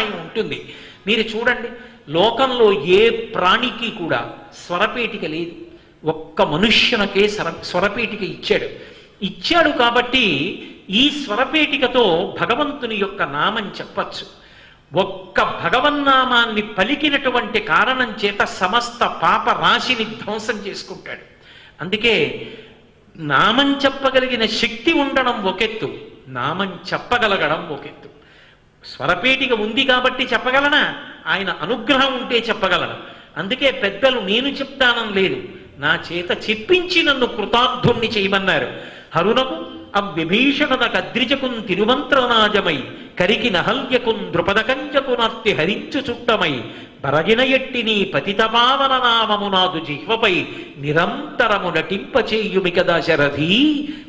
అభిప్రాయం ఉంటుంది. మీరు చూడండి లోకంలో ఏ ప్రాణికి కూడా స్వరపేటిక లేదు. ఒక్క మనుష్యునకే స్వర స్వరపేటిక ఇచ్చాడు. ఇచ్చాడు కాబట్టి ఈ స్వరపేటికతో భగవంతుని యొక్క నామం చెప్పచ్చు. ఒక్క భగవన్నామాన్ని పలికినటువంటి కారణం చేత సమస్త పాప రాశిని ధ్వంసం చేసుకుంటాడు. అందుకే నామం చెప్పగలిగిన శక్తి ఉండడం ఒకెత్తు నామం చెప్పగలగడం ఒకెత్తు. స్వరపేటిక ఉంది కాబట్టి చెప్పగలనా? ఆయన అనుగ్రహం ఉంటే చెప్పగలను? అందుకే పెద్దలు నేను చెప్తానం లేదు. నా చేత చెప్పించి నన్ను కృతార్థుణ్ణి చేయమన్నారు. హరునకు అవ్యభీషణన కద్రిజకున్ తిరుమంత్రనాజమై కరికి నహల్యకున్ ద్రుపదకంజకునర్తి హరించు చుట్టమై బరగిన ఎట్టి నీ పతితపావన నామము నాదు జిహ్వపై నిరంతరము నటింపచేయుమి కదా శరథి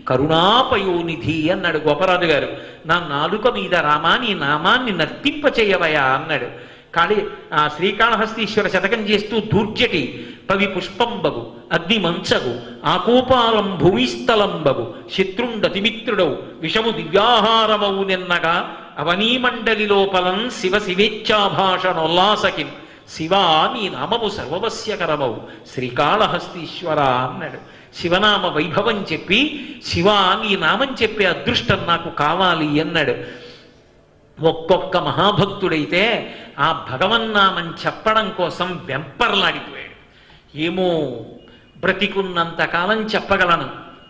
కరుణాపయోనిధి అన్నాడు గోపరాజు గారు నా నాలుక మీద రామా నీ నామాన్ని నర్తింపచేయవయా అన్నాడు. కాళి ఆ శ్రీకాళహస్తీశ్వర శతకం చేస్తూ దూర్జటి పవి పుష్పంబగు అగ్ని మంచగు ఆకూపాలం భూమిస్థలంబగు శత్రుండతిమిత్రుడవు విషము దివ్యాహారమవు నిన్నగా అవనీమండలి లోపలం శివ శివేచ్ఛాభాషణోల్లాసకిం శివా నీ నామము సర్వవస్యకరమవు శ్రీకాళహస్తీశ్వర అన్నాడు. శివనామ వైభవం చెప్పి శివా నీ నామం చెప్పే అదృష్టం నాకు కావాలి అన్నాడు. ఒక్కొక్క మహాభక్తుడైతే ఆ భగవన్నామం చెప్పడం కోసం వెంపర్లాడిపోయాడు. ఏమో బ్రతికున్నంత కాలం చెప్పగలను.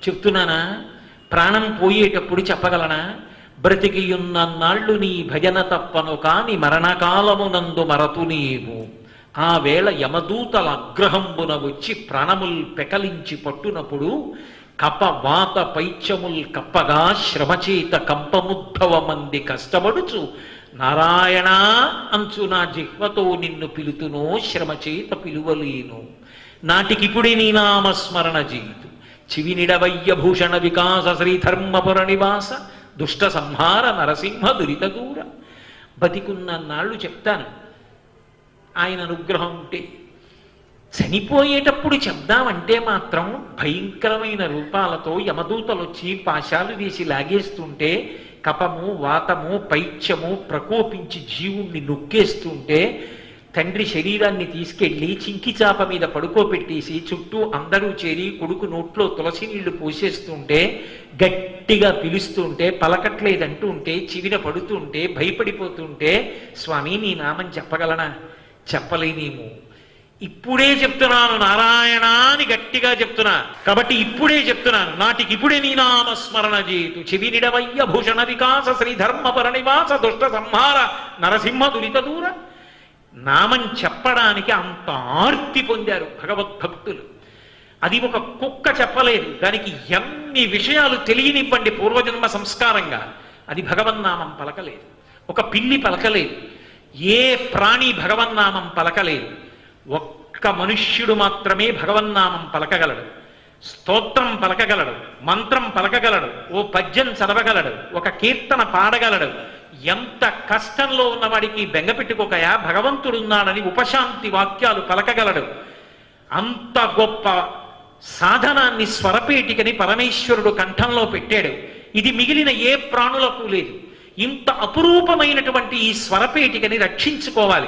చెప్తున్నానా? ప్రాణం పోయేటప్పుడు చెప్పగలనా? బ్రతికియున్న నాళ్ళు నీ భజన తప్పను కాని మరణకాలమునందు మరతు నీవు. ఆ వేళ యమదూతల అగ్రహంబున వచ్చి ప్రాణముల్ పెకలించి పట్టునప్పుడు కప వాత పైత్యముల్ కప్పగా శ్రమచేత కంపముద్భవ మంది కష్టపడుచు నారాయణ అంచు నా జిహ్వతో నిన్ను పిలుతునో శ్రమచేత పిలువలేను. నాటికిపుడి నీ నామస్మరణ జీతు చివినిడవయ్య భూషణ వికాస శ్రీధర్మపుర నివాస దుష్ట సంహార నరసింహ దురిత దూర బతికున్న నాళ్ళు చెప్తాను. ఆయన అనుగ్రహం ఉంటే చనిపోయేటప్పుడు చెప్దామంటే మాత్రం భయంకరమైన రూపాలతో యమదూతలు వచ్చి పాశాలు వేసి లాగేస్తుంటే కపము వాతము పైత్యము ప్రకోపించి జీవుణ్ణి నొక్కేస్తుంటే తండ్రి శరీరాన్ని తీసుకెళ్ళి చింకిచాప మీద పడుకోబెట్టేసి చుట్టూ అందరూ చేరి కొడుకు నోట్లో తులసి నీళ్ళు పోసేస్తుంటే గట్టిగా పిలుస్తుంటే పలకట్లేదంటూ ఉంటే చివిన పడుతుంటే భయపడిపోతుంటే స్వామి నీ నామం చెప్పగలనా? చెప్పలేనేమో. ఇప్పుడే చెప్తున్నాను నారాయణ అని గట్టిగా చెప్తున్నా. కాబట్టి ఇప్పుడే చెప్తున్నాను. నాటికి ఇప్పుడే నీ నామస్మరణ చేతు చెవినిడవయ్య భూషణ వికాస శ్రీధర్మ పరనివాస దుష్ట సంహార నరసింహ దురిత దూర నామం చెప్పడానికి అంత ఆర్తి పొందారు భగవద్భక్తులు. అది ఒక కుక్క చెప్పలేదు. దానికి ఎన్ని విషయాలు తెలియనివ్వండి పూర్వజన్మ సంస్కారంగా. అది భగవన్నామం పలకలేదు. ఒక పిల్లి పలకలేదు. ఏ ప్రాణి భగవన్నామం పలకలేదు. ఒక్క మనుష్యుడు మాత్రమే భగవన్నామం పలకగలడు. స్తోత్రం పలకగలడు. మంత్రం పలకగలడు. ఓ పద్యం చదవగలడు. ఒక కీర్తన పాడగలడు. ఎంత కష్టంలో ఉన్నవాడికి బెంగపెట్టుకోకయా భగవంతుడున్నాడని ఉపశాంతి వాక్యాలు పలకగలడు. అంత గొప్ప సాధనాన్ని స్వరపేటికని పరమేశ్వరుడు కంఠంలో పెట్టాడు. ఇది మిగిలిన ఏ ప్రాణులకు లేదు. ఇంత అపురూపమైనటువంటి ఈ స్వరపేటికని రక్షించుకోవాలి.